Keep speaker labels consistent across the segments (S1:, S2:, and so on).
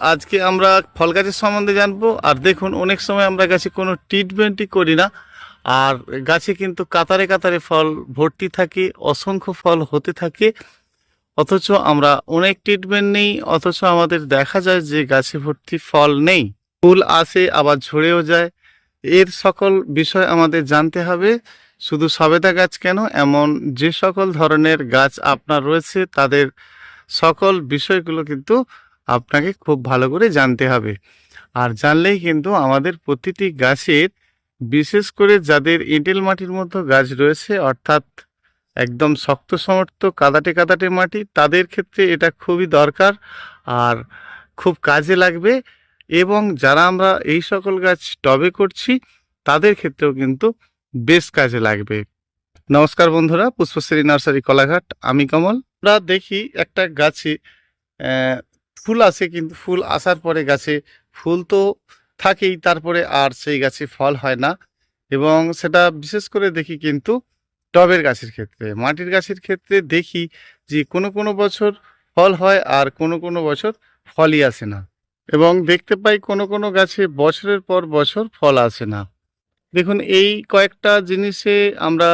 S1: আজকে আমরা ফল গাছের সম্বন্ধে জানব। আর দেখুন, অনেক সময় আমরা গাছে কোনো ট্রিটমেন্টই করি না। আর গাছে কিন্তু কাতারে কাতারে ফল ভর্তি থাকে, অসংখ্য ফল হতে থাকে। অথচ আমরা অনেক ট্রিটমেন্ট নেই, অথচ আমাদের দেখা যায় যে গাছে ভর্তি ফল নেই। ফুল আসে, আবার ঝরেও যায়। এর সকল বিষয় আমাদের জানতে হবে। শুধু সবেদা গাছ কেন, এমন যে সকল ধরনের গাছ আপনার রয়েছে, তাদের সকল বিষয়গুলো কিন্তু আপনাকে খুব ভালো করে জানতে হবে। আর জানলেই কিন্তু আমাদের প্রতিটি গাছের, বিশেষ করে যাদের এঁটেল মাটির মতো গাছ রয়েছে, অর্থাৎ একদম শক্ত সমর্থ কাদাটে কাদাটে মাটি, তাদের ক্ষেত্রে এটা খুবই দরকার আর খুব কাজে লাগবে। এবং যারা আমরা এই সকল গাছ টবে করছি, তাদের ক্ষেত্রেও কিন্তু বেশ কাজে লাগবে। নমস্কার বন্ধুরা, পুষ্পশ্রী নার্সারি, কলাঘাট। আমি কমল। আমরা দেখি একটা গাছে ফুল আসে কিন্তু ফুল আসার পরে গাছে ফুল তো থাকেই, তারপরে আর সেই গাছে ফল হয় না। এবং সেটা বিশেষ করে দেখি কিন্তু টবের গাছের ক্ষেত্রে। মাটির গাছের ক্ষেত্রে দেখি যে কোনো কোনো বছর ফল হয় আর কোনো কোনো বছর ফলই আসে না। এবং দেখতে পাই কোনো কোনো গাছে বছরের পর বছর ফল আসে না। দেখুন, এই কয়েকটা জিনিসে আমরা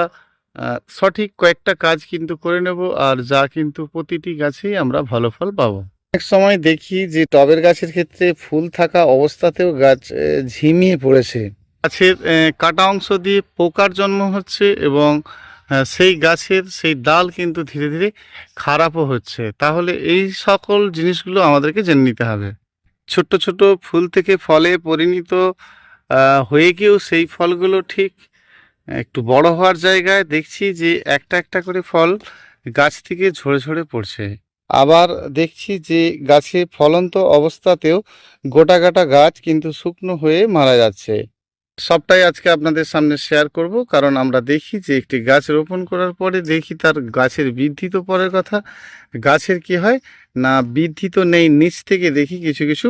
S1: সঠিক কয়েকটা কাজ কিন্তু করে নেব আর যা কিন্তু প্রতিটি গাছেই আমরা ভালো ফল পাবো। অনেক সময় দেখি যে টবের গাছের ক্ষেত্রে ফুল থাকা অবস্থাতেও গাছ ঝিমিয়ে পড়েছে। গাছের কাটা অংশ দিয়ে পোকার জন্ম হচ্ছে এবং সেই গাছের সেই ডাল কিন্তু ধীরে ধীরে খারাপও হচ্ছে। তাহলে এই সকল জিনিসগুলো আমাদেরকে জেনে নিতে হবে। ছোট্ট ছোট ফুল থেকে ফলে পরিণত হয়ে গিয়েও সেই ফলগুলো ঠিক একটু বড় হওয়ার জায়গায় দেখছি যে একটা একটা করে ফল গাছ থেকে ঝরে ঝরে পড়ছে। আবার দেখছি যে গাছে ফলন্ত অবস্থাতেও গোটা গাটা গাছ কিন্তু শুকনো হয়ে মারা যাচ্ছে। সবটাই আজকে আপনাদের সামনে শেয়ার করব, কারণ আমরা দেখি যে একটি গাছ রোপণ করার পরে দেখি তার গাছের বৃদ্ধি তো পরের কথা। গাছের কি হয়? না, বৃদ্ধি তো নেই, নিচ থেকে দেখি কিছু কিছু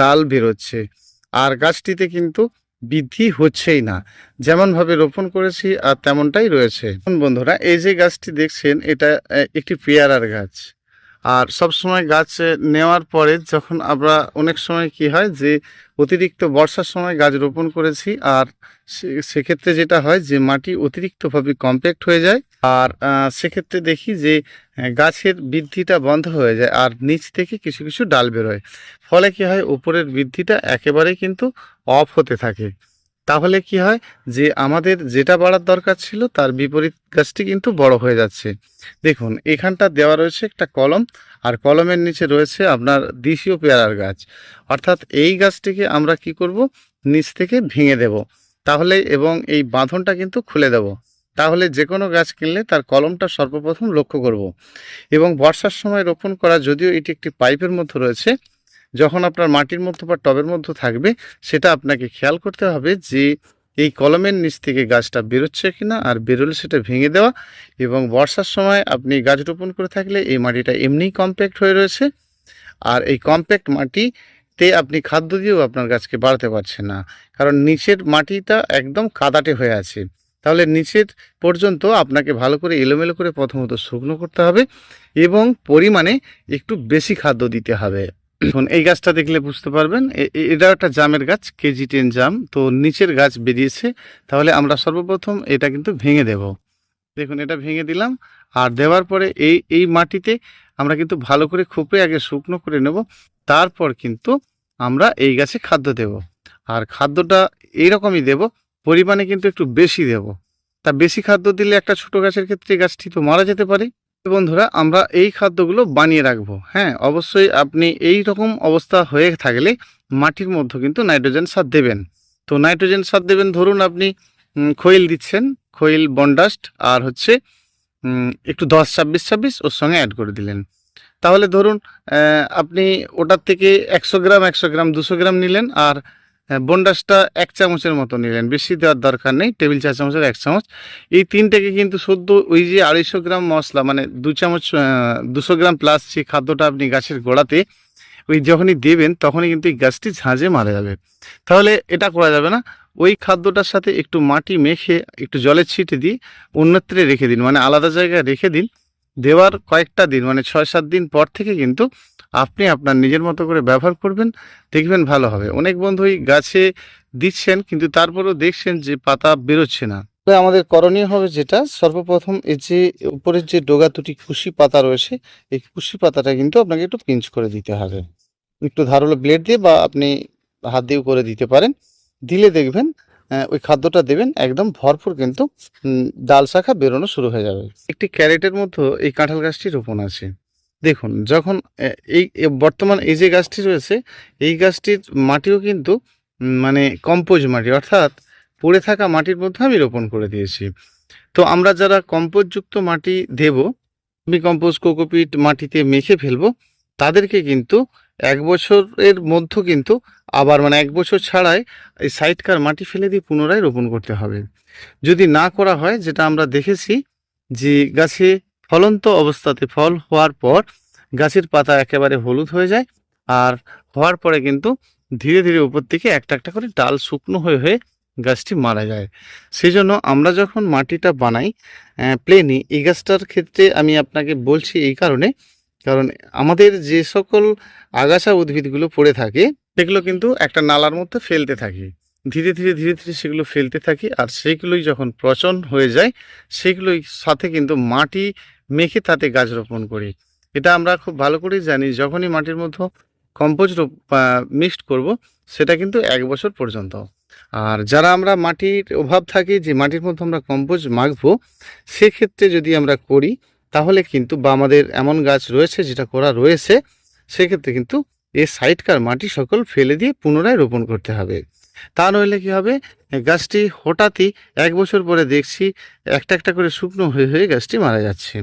S1: ডাল বেরোচ্ছে। আর গাছটিতে কিন্তু বৃদ্ধি হচ্ছেই না। যেমনভাবে রোপণ করেছি, আর তেমনটাই রয়েছে। বন্ধুরা, এই যে গাছটি দেখছেন, এটা একটি পেয়ারার গাছ। আর সব সময় গাছ নেওয়ার পরে যখন আমরা, অনেক সময় কি হয় যে, অতিরিক্ত বর্ষার সময় গাছ রোপণ করেছি আর সেক্ষেত্রে যেটা হয় যে, মাটি অতিরিক্তভাবে কম্প্যাক্ট হয়ে যায় আর সেক্ষেত্রে দেখি যে গাছের বৃদ্ধিটা বন্ধ হয়ে যায় আর নিচ থেকে কিছু কিছু ডাল বেরোয়। ফলে কি হয় উপরের বৃদ্ধিটা একেবারেই কিন্তু অফ হতে থাকে। তাহলে কি হয় যে আমাদের যেটা বাড়ার দরকার ছিল তার বিপরীত গাছটি কিন্তু বড় হয়ে যাচ্ছে। দেখুন, এখানটা দেওয়া রয়েছে একটা কলম, আর কলমের নিচে রয়েছে আপনার দেশীয় পেয়ারার গাছ। অর্থাৎ এই গাছটিকে আমরা কি করব? নিচ থেকে ভেঙে দেব। তাহলে এবং এই বাঁধনটা কিন্তু খুলে দেব। তাহলে যে কোনো গাছ কিনলে তার কলমটা সর্বপ্রথম লক্ষ্য করব। এবং বর্ষার সময় রোপণ করা, যদিও এটি একটি পাইপের মধ্যে রয়েছে যখন আপনার মাটির মধ্যে বা টবের মধ্যে থাকবে, সেটা আপনাকে খেয়াল করতে হবে যে এই কলমের নিচ থেকে গাছটা বেরোচ্ছে কিনা আর বেরোলে সেটা ভেঙে দেওয়া এবং বর্ষার সময় আপনি গাছ রোপণ করে থাকলে এই মাটিটা এমনিই কম্প্যাক্ট হয়ে রয়েছে। আর এই কম্প্যাক্ট মাটিতে আপনি খাদ্য দিয়েও আপনার গাছকে বাড়াতে পারছেন না। কারণ নিচের মাটিটা একদম কাদাটে হয়ে আছে। তাহলে নিচের পর্যন্ত আপনাকে ভালো করে এলোমেলো করে প্রথমত শুকনো করতে হবে এবং পরিমাণে একটু বেশি খাদ্য দিতে হবে। এখন এই গাছটা দেখলে বুঝতে পারবেন এটা একটা জামের গাছ, কেজি টেন জাম। তো নিচের গাছ বেরিয়েছে, তাহলে আমরা সর্বপ্রথম এটা কিন্তু ভেঙে দেব। দেখুন, এটা ভেঙে দিলাম, আর দেওয়ার পরে এই এই মাটিতে আমরা কিন্তু ভালো করে খুপে আগে শুকনো করে নেব, তারপর কিন্তু আমরা এই গাছে খাদ্য দেব। আর খাদ্যটা এইরকমই দেব, পরিমাণে কিন্তু একটু বেশি দেব। তা বেশি খাদ্য দিলে একটা ছোট গাছের ক্ষেত্রে গাছটি তো মারা যেতে পারে। বন্ধুরা, আমরা এই খাদ্যগুলো বানিয়ে রাখব। হ্যাঁ অবশ্যই আপনি এই রকম অবস্থা হয়ে থাকলে মাটির মধ্যে কিন্তু নাইট্রোজেন সার দেবেন। তো নাইট্রোজেন সার দেবেন, ধরুন আপনি খৈল দিচ্ছেন, খৈল, বন্ডাস্ট আর হচ্ছে একটু দশ ছাব্বিশ ছাব্বিশ ওর সঙ্গে অ্যাড করে দিলেন। তাহলে ধরুন আপনি ওটার থেকে একশো গ্রাম একশো গ্রাম, দুশো গ্রাম নিলেন আর বন্ডাসটা এক চামচের মতো নিলেন, বেশি দেওয়ার দরকার নেই, টেবিল চা চামচের এক চামচ। এই তিনটাকে কিন্তু সদ্য ওই যে আড়াইশো গ্রাম মশলা মানে দু চামচ দুশো গ্রাম প্লাস সেই খাদ্যটা আপনি গাছের গোড়াতে ওই যখনই দেবেন, তখনই কিন্তু এই গাছটি ঝাঁঝে মারা যাবে। তাহলে এটা করা যাবে না, ওই খাদ্যটার সাথে একটু মাটি মেখে একটু জলের ছিটে দিয়ে অন্যত্রে রেখে দিন মানে আলাদা জায়গায় রেখে দিন দেওয়ার কয়েকটা দিন মানে ছয় সাত দিন পর থেকে কিন্তু আপনি আপনার নিজের মতো করে ব্যবহার করবেন, দেখবেন ভালো হবে। অনেক বন্ধুই গাছে দিচ্ছেন, কিন্তু তারপরেও দেখছেন যে পাতা বেরোচ্ছে না। আমাদের করণীয় হবে যেটা, সর্বপ্রথম এই যে উপরের যে ডোগা দুটি কুশি পাতা রয়েছে, এই কুশি পাতাটা কিন্তু আপনাকে একটু পিঞ্চ করে দিতে হবে। একটু ধারালো ব্লেড দিয়ে বা আপনি হাত দিয়েও করে দিতে পারেন। দিলে দেখবেন ওই খাদ্যটা দেবেন, একদম ভরপুর কিন্তু ডাল শাখা বেরোনো শুরু হয়ে যাবে। একটি ক্যারেটের মধ্যে এই কাঁঠাল গাছটি রোপণ আছে। দেখুন, যখন এই বর্তমান এই যে গাছটি রয়েছে, এই গাছটির মাটিও কিন্তু মানে কম্পোজ মাটি, অর্থাৎ পড়ে থাকা মাটির মধ্যে আমি রোপণ করে দিয়েছি। তো আমরা যারা কম্পোজযুক্ত মাটি দেব, আমি কম্পোজ কোকোপিট মাটিতে মেখে ফেলব, তাদেরকে কিন্তু এক বছরের মধ্যে কিন্তু আবার মানে এক বছর ছাড়াই এই সাইডকার মাটি ফেলে দিয়ে পুনরায় রোপণ করতে হবে। যদি না করা হয়, যেটা আমরা দেখেছি যে গাছে ফলন্ত অবস্থাতে ফল হওয়ার পর গাছের পাতা একেবারে হলুদ হয়ে যায় আর হওয়ার পরে কিন্তু ধীরে ধীরে উপর থেকে একটা একটা করে ডাল শুকনো হয়ে হয়ে গাছটি মারা যায়। সেই জন্য আমরা যখন মাটিটা বানাই প্লেনই এই গাছটার ক্ষেত্রে আমি আপনাকে বলছি এই কারণে কারণ আমাদের যে সকল আগাছা উদ্ভিদগুলো পড়ে থাকে, সেগুলো কিন্তু একটা নালার মধ্যে ফেলতে থাকি। ধীরে ধীরে ধীরে ধীরে সেগুলো ফেলতে থাকি আর সেইগুলোই যখন পচন হয়ে যায়, সেগুলোই সাথে কিন্তু মাটি মেখে তাতে গাছ রোপণ করি। এটা আমরা খুব ভালো করেই জানি, যখনই মাটির মধ্যে কম্পোস্ট মিক্সড করব, সেটা কিন্তু এক বছর পর্যন্ত। আর যারা আমরা মাটির অভাব থাকে, যে মাটির মধ্যে আমরা কম্পোস্ট মাখবো, সেক্ষেত্রে যদি আমরা করি তাহলে কিন্তু বা আমাদের এমন গাছ রয়েছে যেটা করা রয়েছে, সেক্ষেত্রে কিন্তু এই সাইডকার মাটি সকল ফেলে দিয়ে পুনরায় রোপণ করতে হবে। তা নইলে কি হবে? গাছটি হঠাৎই এক বছর পরে দেখছি একটা একটা করে শুকনো হয়ে হয়ে গাছটি মারা যাচ্ছে।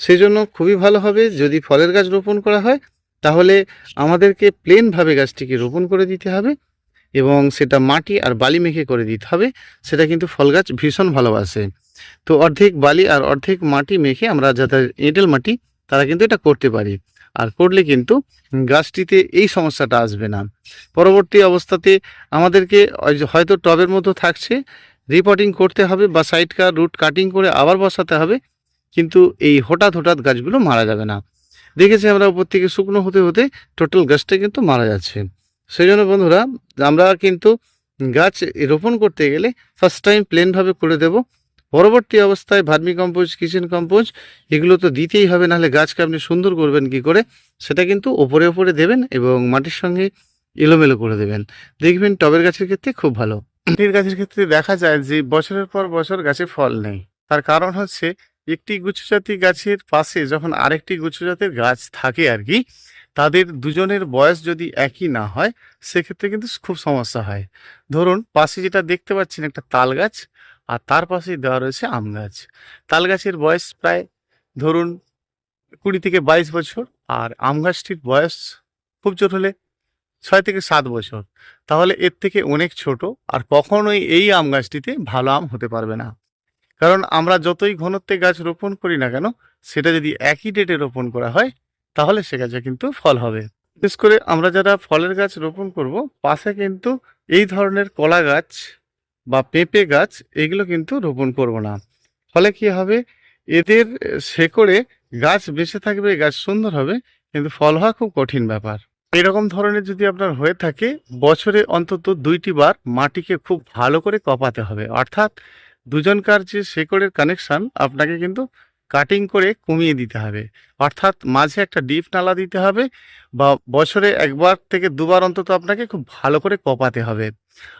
S1: সেই জন্য খুবই ভালো হবে যদি ফলের গাছ রোপণ করা হয়, তাহলে আমাদেরকে প্লেনভাবে গাছটিকে রোপণ করে দিতে হবে। এবং সেটা মাটি আর বালি মেখে করে দিতে হবে। সেটা কিন্তু ফল গাছ ভীষণ ভালোবাসে। তো অর্ধেক বালি আর অর্ধেক মাটি মেখে আমরা যাদের এঁটেল মাটি, তারা কিন্তু এটা করতে পারি। আর করলে কিন্তু গাছটিতে এই সমস্যাটা আসবে না। পরবর্তী অবস্থাতে আমাদেরকে হয়তো টবের মতো থাকছে রিপোর্টিং করতে হবে বা সাইড কার রুট কাটিং করে আবার বসাতে হবে, কিন্তু এই হঠাৎ হঠাৎ গাছগুলো মারা যাবে না। দেখেছি আমরা উপর থেকে শুকনো হতে হতে টোটাল গাছটা কিন্তু মারা যাচ্ছে। সেই জন্য বন্ধুরা, আমরা কিন্তু গাছ রোপণ করতে গেলে ফার্স্ট টাইম প্লেনভাবে করে দেব। পরবর্তী অবস্থায় ভার্মি কম্পোজ, কিচেন কম্পোজ, এগুলো তো দিতেই হবে, নাহলে গাছকে আপনি সুন্দর করবেন কি করে, সেটা কিন্তু ওপরে ওপরে দেবেন এবং মাটির সঙ্গে এলোমেলো করে দেবেন। দেখবেন টবের গাছের ক্ষেত্রে খুব ভালো। মাটির গাছের ক্ষেত্রে দেখা যায় যে বছরের পর বছর গাছে ফল নেই। তার কারণ হচ্ছে একটি গুচ্ছজাতি গাছের পাশে যখন আরেকটি গুচ্ছজাতের গাছ থাকে আর কি তাদের দুজনের বয়স যদি একই না হয়, সেক্ষেত্রে কিন্তু খুব সমস্যা হয়। ধরুন, পাশে যেটা দেখতে পাচ্ছেন একটা তাল গাছ, আর তার পাশেই দেওয়া রয়েছে আম গাছ। তাল গাছের বয়স প্রায়, ধরুন, কুড়ি থেকে বাইশ বছর, আর আম গাছটির বয়স খুব জোর হলে ছয় থেকে সাত বছর। তাহলে এর থেকে অনেক ছোট, আর কখনোই এই আম গাছটিতে ভালো আম হতে পারবে না। কারণ আমরা যতই ঘনত্বে গাছ রোপণ করি না কেন, সেটা যদি একই ডেটে রোপণ করা হয় তাহলে সে গাছে কিন্তু ফল হবে। বিশেষ করে আমরা যারা ফলের গাছ রোপণ করব, পাশে কিন্তু এই ধরনের কলা গাছ বা পেঁপে গাছ, এগুলো কিন্তু রোপণ করব না। ফলে কি হবে? এদের শেকড়ে গাছ বেঁচে থাকবে, গাছ সুন্দর হবে, কিন্তু ফল হওয়া খুব কঠিন ব্যাপার। এরকম ধরনের যদি আপনার হয়ে থাকে, বছরে অন্তত দুইটি বার মাটিকে খুব ভালো করে কপাতে হবে। অর্থাৎ দুজনকার যে শেকড়ের কানেকশন আপনাকে কিন্তু কাটিং করে কমিয়ে দিতে হবে। অর্থাৎ মাঝে একটা ডিপ নালা দিতে হবে বা বছরে একবার থেকে দুবার অন্তত আপনাকে খুব ভালো করে কপাতে হবে।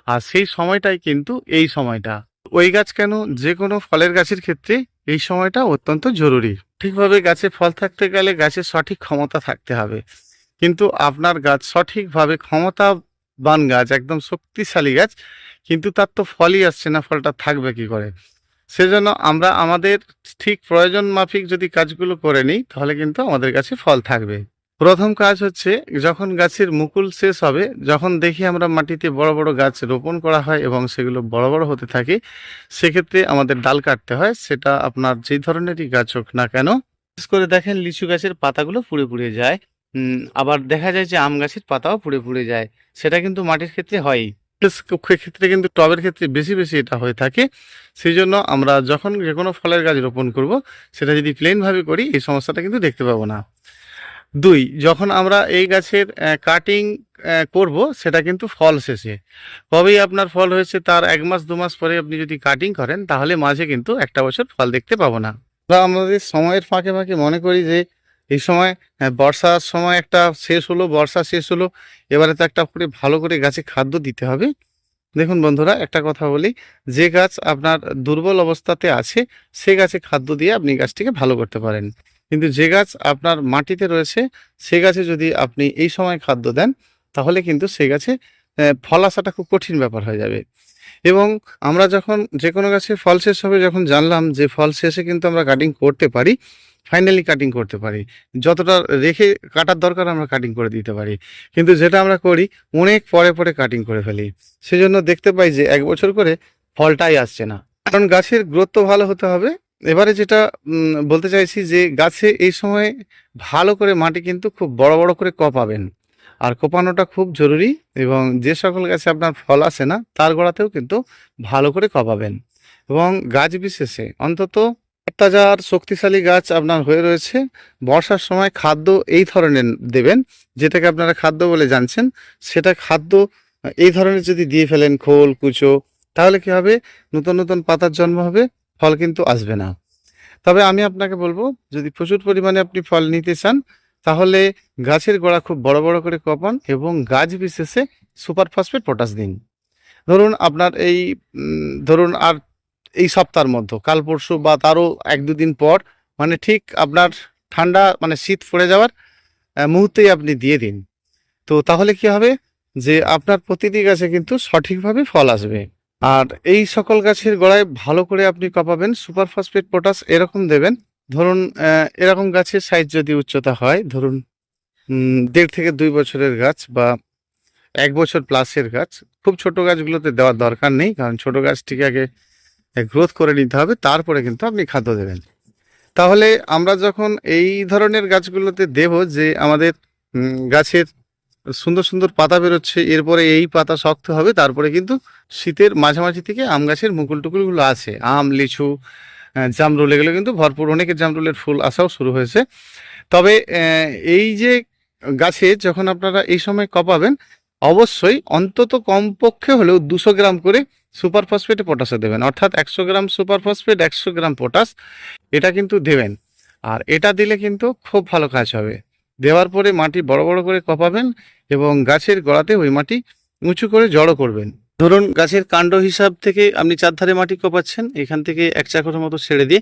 S1: আর সেই সময়টাই কিন্তু এই সময়টা। ওই গাছ কেন? যে কোনো ফলের গাছের ক্ষেত্রে এই সময়টা অত্যন্ত জরুরি। ঠিকভাবে গাছে ফল থাকতে গেলে গাছের সঠিক ক্ষমতা থাকতে হবে। কিন্তু আপনার গাছ সঠিকভাবে ক্ষমতাবান গাছ, একদম শক্তিশালী গাছ, কিন্তু তার তো ফলই আসছে না, ফলটা থাকবে কি করে? সেজন্য আমরা আমাদের ঠিক প্রয়োজন মাফিক যদি কাজগুলো করে নিই, তাহলে কিন্তু আমাদের কাছে ফল থাকবে। প্রথম কাজ হচ্ছে, যখন গাছের মুকুল শেষ হবে, যখন দেখি আমরা মাটিতে বড় বড় গাছ রোপণ করা হয় এবং সেগুলো বড় বড় হতে থাকে, সেক্ষেত্রে আমাদের ডাল কাটতে হয়। সেটা আপনার যে ধরনেরই গাছ হোক না কেন। বিশেষ করে দেখেন, লিচু গাছের পাতাগুলো পুড়ে পুড়ে যায়। আবার দেখা যায় যে আম গাছের পাতাও পুড়ে পুড়ে যায়। সেটা কিন্তু মাটির ক্ষেত্রে হয়ই। ক্ষেত্রে কিন্তু টবের ক্ষেত্রে বেশি বেশি এটা হয়ে থাকে। সেই জন্য আমরা যখন যে কোনো ফলের গাছ রোপণ করব, সেটা যদি প্লেনভাবে করি, এই সমস্যাটা কিন্তু দেখতে পাবো না। দুই, যখন আমরা এই গাছের কাটিং করব, সেটা কিন্তু ফল শেষে। কবেই আপনার ফল হয়েছে তার এক মাস, দু মাস পরে আপনি যদি কাটিং করেন, তাহলে মাঝে কিন্তু একটা বছর ফল দেখতে পাবো না। আমরা আমাদের সময়ের ফাঁকে ফাঁকে মনে করি যে এই সময় হ্যাঁ, বর্ষার সময় একটা শেষ হলো বর্ষা শেষ হলো এবারে তো একটা করে ভালো করে গাছে খাদ্য দিতে হবে। দেখুন বন্ধুরা একটা কথা বলি যে গাছ আপনার দুর্বল অবস্থাতে আছে সে গাছে খাদ্য দিয়ে আপনি গাছটিকে ভালো করতে পারেন। কিন্তু যে গাছ আপনার মাটিতে রয়েছে সে গাছে যদি আপনি এই সময় খাদ্য দেন তাহলে কিন্তু সে গাছে ফল আসাটা খুব কঠিন ব্যাপার হয়ে যাবে। এবং আমরা যখন যে কোনো গাছে ফল শেষ হবে যখন জানলাম যে ফল শেষে কিন্তু আমরা কাটিং করতে পারি ফাইনালি কাটিং করতে পারি। যতটা রেখে কাটার দরকার আমরা কাটিং করে দিতে পারি। কিন্তু যেটা আমরা করি, অনেক পরে পরে কাটিং করে ফেলি। সেজন্য দেখতে পাই যে এক বছর করে ফলটাই আসছে না। কারণ গাছের গ্রোথ তো ভালো হতে হবে। এবারে যেটা বলতে চাইছি যে গাছে এই সময় ভালো করে মাটি কিন্তু খুব বড় বড় করে কপাবেন। আর কোপানোটা খুব জরুরি এবং যে সকল গাছে আপনার ফল আসে না, তার গোড়াতেও কিন্তু ভালো করে কপাবেন। এবং গাছ বিশেষে অন্তত তাজা আর শক্তিশালী গাছ আপনার হয়ে রয়েছে। বর্ষার সময় খাদ্য এই ধরনের দেবেন, যেটাকে আপনারা খাদ্য বলে জানছেন। সেটা খাদ্য এই ধরনের যদি দিয়ে ফেলেন খোল, কুচো, তাহলে কি হবে? নতুন নতুন পাতার জন্ম হবে, ফল কিন্তু আসবে না। তবে আমি আপনাকে বলব, যদি প্রচুর পরিমাণে আপনি ফল নিতে চান, তাহলে গাছের গোড়া খুব বড় বড় করে কপান এবং গাছ বিশেষে সুপার ফসফেট পটাশ দিন। ধরুন আপনার এই ধরুন আর এই সপ্তাহের মধ্যে। কাল পরশু বা তারও এক দুদিন পর মানে ঠিক আপনার ঠান্ডা মানে শীত পড়ে যাওয়ার মুহূর্তেই আপনি দিয়ে দিন। তো তাহলে কি হবে? যে আপনার প্রতিটি গাছে কিন্তু সঠিকভাবে ফল আসবে। আর এই সকল গাছের গোড়ায় ভালো করে আপনি কপাবেন, সুপার ফসফেট, পটাশ এরকম দেবেন। ধরুন এরকম গাছের সাইজ যদি উচ্চতা হয়, ধরুন দেড় থেকে দুই বছরের গাছ বা এক বছর প্লাসের গাছ, খুব ছোট গাছগুলোতে দেওয়ার দরকার নেই, কারণ ছোট গাছটিকে আগে গ্রোথ করে নিতে হবে, তারপরে কিন্তু আপনি খাদ্য দেবেন। তাহলে আমরা যখন এই ধরনের গাছগুলোতে দেব যে আমাদের গাছের সুন্দর সুন্দর পাতা বেরোচ্ছে, এরপরে এই পাতা শক্ত হবে, তারপরে কিন্তু শীতের মাঝামাঝি থেকে আম গাছের মুকুল টুকুলগুলো আছে। আম, লিচু জামরুল, এগুলো কিন্তু ভরপুর অনেকের জামরুলের ফুল আসাও শুরু হয়েছে। তবে এই যে গাছে যখন আপনারা এই সময় কপাবেন অবশ্যই অন্তত কমপক্ষে হলেও দুশো গ্রাম করে সুপার ফসফেটে পটাশে দেবেন। অর্থাৎ একশো গ্রাম সুপার ফসফেট, একশো গ্রাম পটাশ, এটা কিন্তু দেবেন। আর এটা দিলে কিন্তু খুব ভালো কাজ হবে। দেওয়ার পরে মাটি বড় বড় করে কপাবেন এবং গাছের গোড়াতে ওই মাটি উঁচু করে জড়ো করবেন। ধরুন গাছের কাণ্ড হিসাব থেকে আপনি চারধারে মাটি কপাচ্ছেন, এখান থেকে এক চাকরের মতো ছেড়ে দিয়ে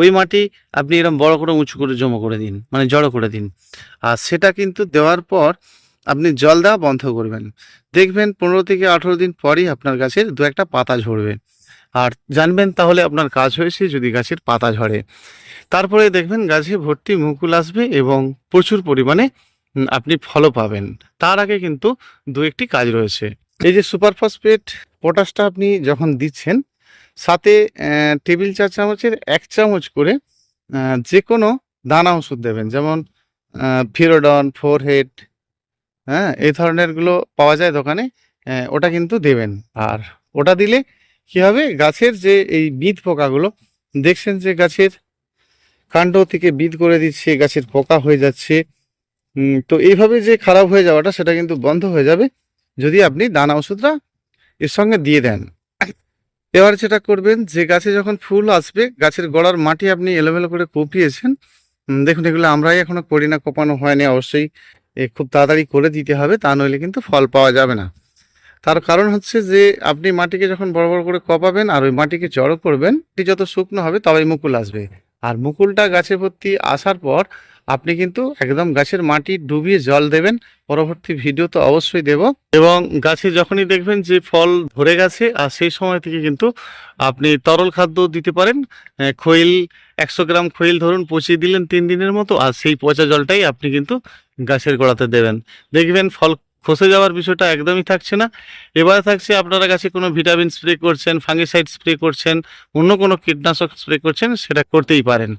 S1: ওই মাটি আপনি এরকম বড় করে উঁচু করে জমা করে দিন মানে জড়ো করে দিন। আর সেটা কিন্তু দেওয়ার পর আপনি জল দেওয়া বন্ধ করবেন। দেখবেন পনেরো থেকে আঠেরো দিন পরই আপনার গাছের দু একটা পাতা ঝরবে। আর জানবেন তাহলে আপনার কাজ হয়েছে যদি গাছের পাতা ঝরে। তারপরে দেখবেন গাছে ভর্তি মুকুল আসবে এবং প্রচুর পরিমাণে আপনি ফলও পাবেন। তার আগে কিন্তু দু একটি কাজ রয়েছে। এই যে সুপার ফসফেট পটাশটা আপনি যখন দিচ্ছেন, সাথে টেবিল চা চামচের এক চামচ করে যে কোনো দানা ওষুধ দেবেন। যেমন ফিরোডন ফোর হেড হ্যাঁ এই ধরনেরগুলো পাওয়া যায় দোকানে ওটা কিন্তু দেবেন। আর ওটা দিলে কি হবে, গাছের যে এই বিদ পোকাগুলো, দেখছেন যে গাছের কাণ্ড থেকে বিদ করে দিচ্ছে, গাছের পোকা হয়ে যাচ্ছে তো এইভাবে যে খারাপ হয়ে যাওয়াটা, সেটা কিন্তু বন্ধ হয়ে যাবে যদি আপনি দানা ওষুধটা এর সঙ্গে দিয়ে দেন। এবার যেটা করবেন, যে গাছে যখন ফুল আসবে, গাছের গোড়ার মাটি আপনি এলোমেলো করে কুপিয়েছেন দেখুন এগুলো আমরাই এখনও করি না, কোপানো হয়নি, অবশ্যই খুব তাড়াতাড়ি করে দিতে হবে, তা নইলে কিন্তু ফল পাওয়া যাবে না। তার কারণ হচ্ছে যে, আপনি মাটিকে যখন বড় বড় করে কপাবেন আর ওই মাটিকে জড়ো করবেন এটি যত শুকনো হবে তবেই মুকুল আসবে। আর মুকুলটা গাছে ভর্তি আসার পর আপনি কিন্তু একদম গাছের মাটি ডুবিয়ে জল দেবেন। পরবর্তী ভিডিও তো অবশ্যই দেব। এবং গাছে যখনই দেখবেন যে ফল ধরে গেছে, আর সেই সময় থেকে কিন্তু আপনি তরল খাদ্য দিতে পারেন। খৈল, একশো গ্রাম খৈল ধরুন পচিয়ে দিলেন তিন দিনের মতো, আর সেই পচা জলটাই আপনি কিন্তু গাছের গোড়াতে দেবেন। দেখবেন ফল খসে যাওয়ার বিষয়টা একদমই থাকছে না। এবারে থাকছে আপনারা গাছে কোনো ভিটামিন স্প্রে করছেন, ফাঙ্গিসাইড স্প্রে করছেন, অন্য কোনো কীটনাশক স্প্রে করছেন, সেটা করতেই পারেন।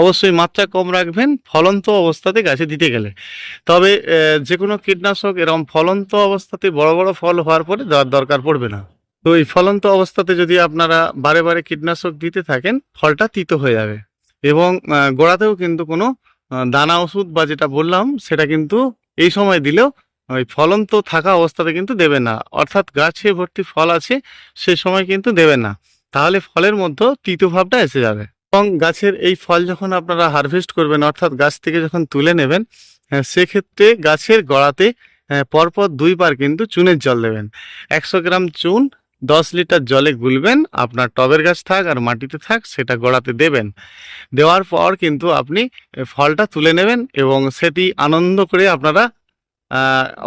S1: অবশ্যই মাত্রা কম রাখবেন, ফলন্ত অবস্থাতে গাছে দিতে গেলে। তবে যে কোনো কীটনাশক এরকম ফলন্ত অবস্থাতে বড় বড় ফল হওয়ার পরে দেওয়ার দরকার পড়বে না। তো এই ফলন্ত অবস্থাতে যদি আপনারা বারে বারে কীটনাশক দিতে থাকেন, ফলটা তিতো হয়ে যাবে। এবং গোড়াতেও কিন্তু কোনো দানা ওষুধ বা যেটা বললাম সেটা কিন্তু এই সময় দিলেও ওই ফলন্ত থাকা অবস্থাতে কিন্তু দেবে না। অর্থাৎ গাছে ভর্তি ফল আছে সে সময় কিন্তু দেবে না। তাহলে ফলের মধ্যে তিতো ভাবটা এসে যাবে। এবং গাছের এই ফল যখন আপনারা হারভেস্ট করবেন অর্থাৎ গাছ থেকে যখন তুলে নেবেন আহ, সেক্ষেত্রে গাছের গোড়াতে আহ, পরপর দুইবার কিন্তু চুনের জল দেবেন। একশো গ্রাম চুন দশ লিটার জলে গুলবেন, আপনার টবের গাছ থাক আর মাটিতে থাক, সেটা গোড়াতে দেবেন। দেওয়ার পর কিন্তু আপনি ফলটা তুলে নেবেন এবং সেটি আনন্দ করে আপনারা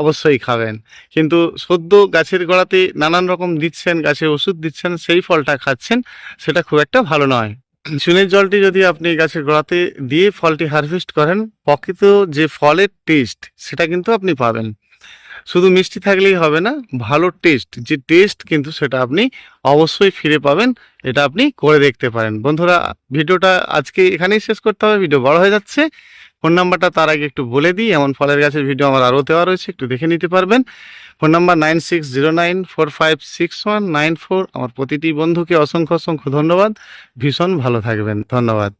S1: অবশ্যই খাবেন। কিন্তু সদ্য গাছের গোড়াতে নানান রকম দিচ্ছেন, গাছে ওষুধ দিচ্ছেন, সেই ফলটা খাচ্ছেন, সেটা খুব একটা ভালো নয়। চুনের জলটি যদি আপনি গাছের গোড়াতে দিয়ে ফলটি হারভেস্ট করেন প্রকৃত যে ফলের টেস্ট, সেটা কিন্তু আপনি পাবেন। শুধু মিষ্টি থাকলেই হবে না, ভালো টেস্ট যে টেস্ট কিন্তু সেটা আপনি অবশ্যই ফিরে পাবেন, এটা আপনি করে দেখতে পারেন। বন্ধুরা, ভিডিওটা আজকে এখানেই শেষ করতে হবে, ভিডিও বড় হয়ে যাচ্ছে। ফোন নাম্বারটা তার আগে একটু বলে দিই, এমন ফলের গাছের ভিডিও আমার আরও দেওয়া রয়েছে, একটু দেখে নিতে পারবেন। Phone number nine six zero nine four five six one nine four, আমার প্রতিটি বন্ধুকে অসংখ্য অসংখ্য ধন্যবাদ, ভীষণ ভালো থাকবেন, ধন্যবাদ।